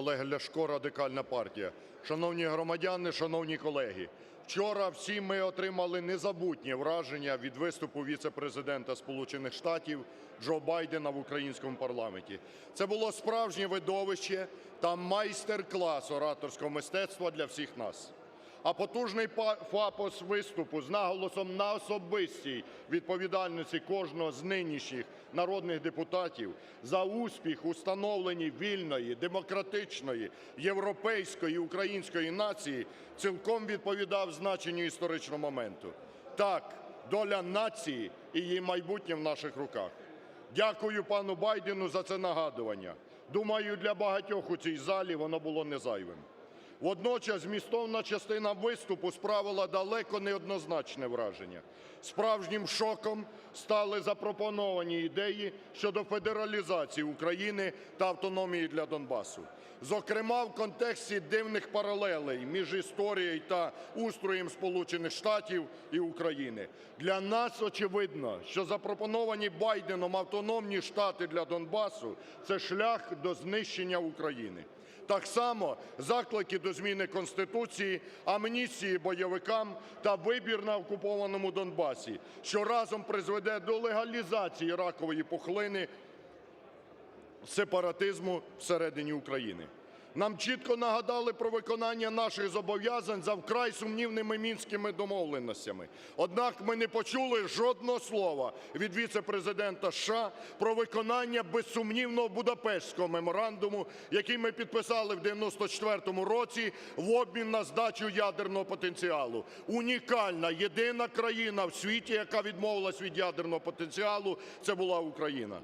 Олег Ляшко, Радикальна партія. Шановні громадяни, шановні колеги, вчора всі ми отримали незабутнє враження від виступу віце-президента Сполучених Штатів Джо Байдена в українському парламенті. Це було справжнє видовище та майстер-клас ораторського мистецтва для всіх нас. А потужний фапос виступу з наголосом на особистій відповідальності кожного з нинішніх народних депутатів за успіх у становленні вільної, демократичної, європейської, української нації цілком відповідав значенню історичного моменту. Так, доля нації і її майбутнє в наших руках. Дякую пану Байдену за це нагадування. Думаю, для багатьох у цій залі воно було не зайвим. Водночас змістовна частина виступу справила далеко неоднозначне враження. Справжнім шоком стали запропоновані ідеї щодо федералізації України та автономії для Донбасу. Зокрема, в контексті дивних паралелей між історією та устроєм Сполучених Штатів і України. Для нас очевидно, що запропоновані Байденом автономні штати для Донбасу це шлях до знищення України. Так само заклики до зміни Конституції, амністії бойовикам та вибір на окупованому Донбасі, що разом призведе до легалізації ракової пухлини сепаратизму всередині України. Нам чітко нагадали про виконання наших зобов'язань за вкрай сумнівними мінськими домовленостями. Однак ми не почули жодного слова від віце-президента США про виконання безсумнівного Будапештського меморандуму, який ми підписали в 94-му році в обмін на здачу ядерного потенціалу. Унікальна, єдина країна в світі, яка відмовилась від ядерного потенціалу, це була Україна.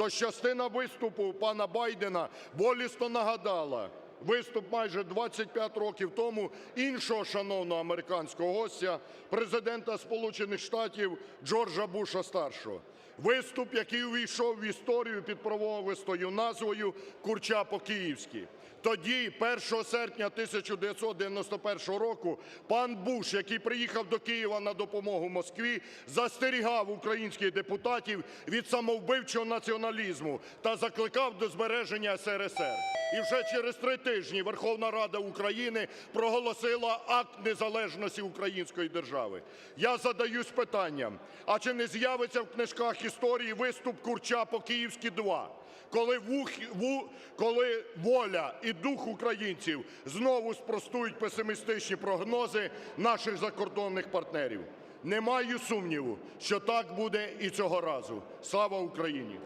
Тож частина виступу пана Байдена болісно нагадала виступ майже 25 років тому іншого шановного американського гостя, президента Сполучених Штатів Джорджа Буша старшого. Виступ, який увійшов в історію під прововистою назвою Курча по-київськи. Тоді, 1 серпня 1991 року, пан Буш, який приїхав до Києва на допомогу Москві, застерігав українських депутатів від самовбивчого націоналізму та закликав до збереження СРСР. І вже через три тижні Верховна Рада України проголосила акт незалежності української держави. Я задаюсь питанням: а чи не з'явиться в книжках історії виступ Курча по-київськи 2? Коли, вух, ву, коли воля і дух українців знову спростують песимістичні прогнози наших закордонних партнерів. Не маю сумніву, що так буде і цього разу. Слава Україні!